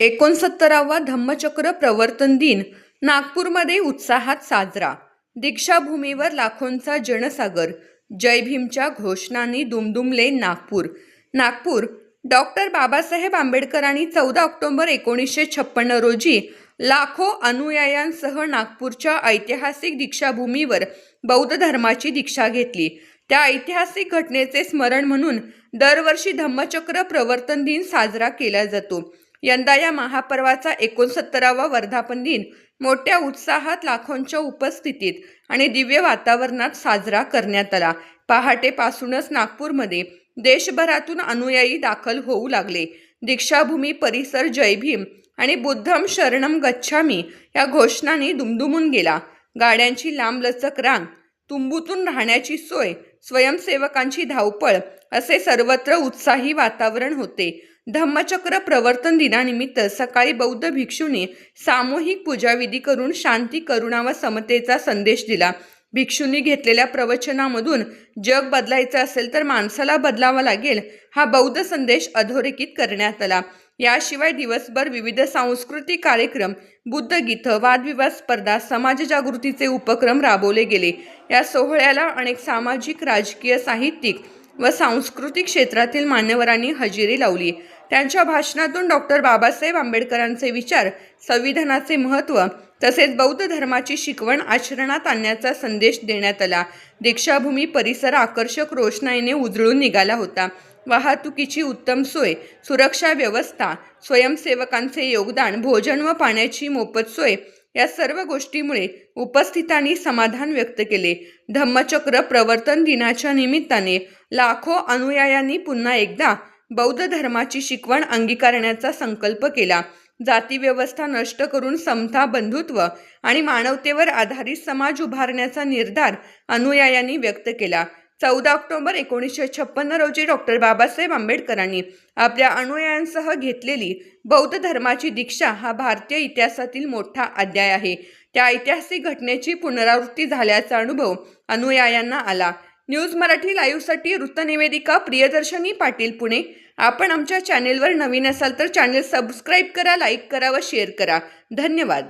एकोणसत्तरावा धम्मचक्र प्रवर्तन दिन नागपूरमध्ये उत्साहात साजरा. दीक्षाभूमीवर लाखोंचा जनसागर. जय भीमच्या घोषणांनी दुमदुमले नागपूर. नागपूर डॉक्टर बाबासाहेब आंबेडकरांनी चौदा ऑक्टोबर एकोणीसशे छप्पन्न रोजी लाखो अनुयायांसह नागपूरच्या ऐतिहासिक दीक्षाभूमीवर बौद्ध धर्माची दीक्षा घेतली. त्या ऐतिहासिक घटनेचे स्मरण म्हणून दरवर्षी धम्मचक्र प्रवर्तन दिन साजरा केला जातो. यंदा या महापर्वाचा एकोणसत्तरावा वर्धापन दिन मोठ्या उत्साहात लाखोंच्या उपस्थितीत आणि दिव्य वातावरणात साजरा करण्यात आला. पहाटेपासूनच नागपूरमध्ये देशभरातून अनुयायी दाखल होऊ लागले. दीक्षाभूमी परिसर जयभीम आणि बुद्धम शरणम गच्छामी या घोषणांनी दुमदुमून गेला. गाड्यांची लांबलचक रांग तुंबूतून राहण्याची सोय स्वयंसेवकांची धावपळ असे सर्वत्र उत्साही वातावरण होते. धम्मचक्र प्रवर्तन दिनानिमित्त सकाळी बौद्ध भिक्षूंनी सामूहिक पूजाविधी करून शांती करुणा व समतेचा संदेश दिला. भिक्षूंनी घेतलेल्या प्रवचनामधून जग बदलायचं असेल तर माणसाला बदलावा लागेल हा बौद्ध संदेश अधोरेखित करण्यात आला. याशिवाय दिवसभर विविध सांस्कृतिक कार्यक्रम बुद्ध गीतं वादविवाद स्पर्धा समाज जागृतीचे उपक्रम राबवले गेले. या सोहळ्याला अनेक सामाजिक राजकीय साहित्यिक व सांस्कृतिक क्षेत्रातील मान्यवरांनी हजेरी लावली. त्यांच्या भाषणातून डॉक्टर बाबासाहेब आंबेडकरांचे विचार संविधानाचे महत्त्व तसेच बौद्ध धर्माची शिकवण आचरणात आणण्याचा संदेश देण्यात आला. दीक्षाभूमी परिसर आकर्षक रोषणाईने उजळून निघाला होता. वाहतुकीची उत्तम सोय सुरक्षा व्यवस्था स्वयंसेवकांचे योगदान भोजन व पाण्याची मोफत सोय या सर्व गोष्टीमुळे उपस्थितांनी समाधान व्यक्त केले. धम्मचक्र प्रवर्तन दिनाच्या निमित्ताने लाखो अनुयायांनी पुन्हा एकदा बौद्ध धर्माची शिकवण अंगीकारण्याचा संकल्प केला. जातीव्यवस्था नष्ट करून समता बंधुत्व आणि मानवतेवर आधारित समाज उभारण्याचा निर्धार अनुयायांनी व्यक्त केला. चौदा ऑक्टोबर एकोणीसशे छप्पन्न रोजी डॉक्टर बाबासाहेब आंबेडकरांनी आपल्या अनुयायांसह घेतलेली बौद्ध धर्माची दीक्षा हा भारतीय इतिहासातील मोठा अध्याय आहे. त्या ऐतिहासिक घटनेची पुनरावृत्ती झाल्याचा अनुभव अनुयायांना आला. न्यूज मराठी लाईव्हसाठी वृत्तनिवेदिका प्रियदर्शनी पाटील पुणे. आपण आमच्या चॅनेलवर नवीन असाल तर चॅनेल सबस्क्राईब करा लाईक करा व शेअर करा. धन्यवाद.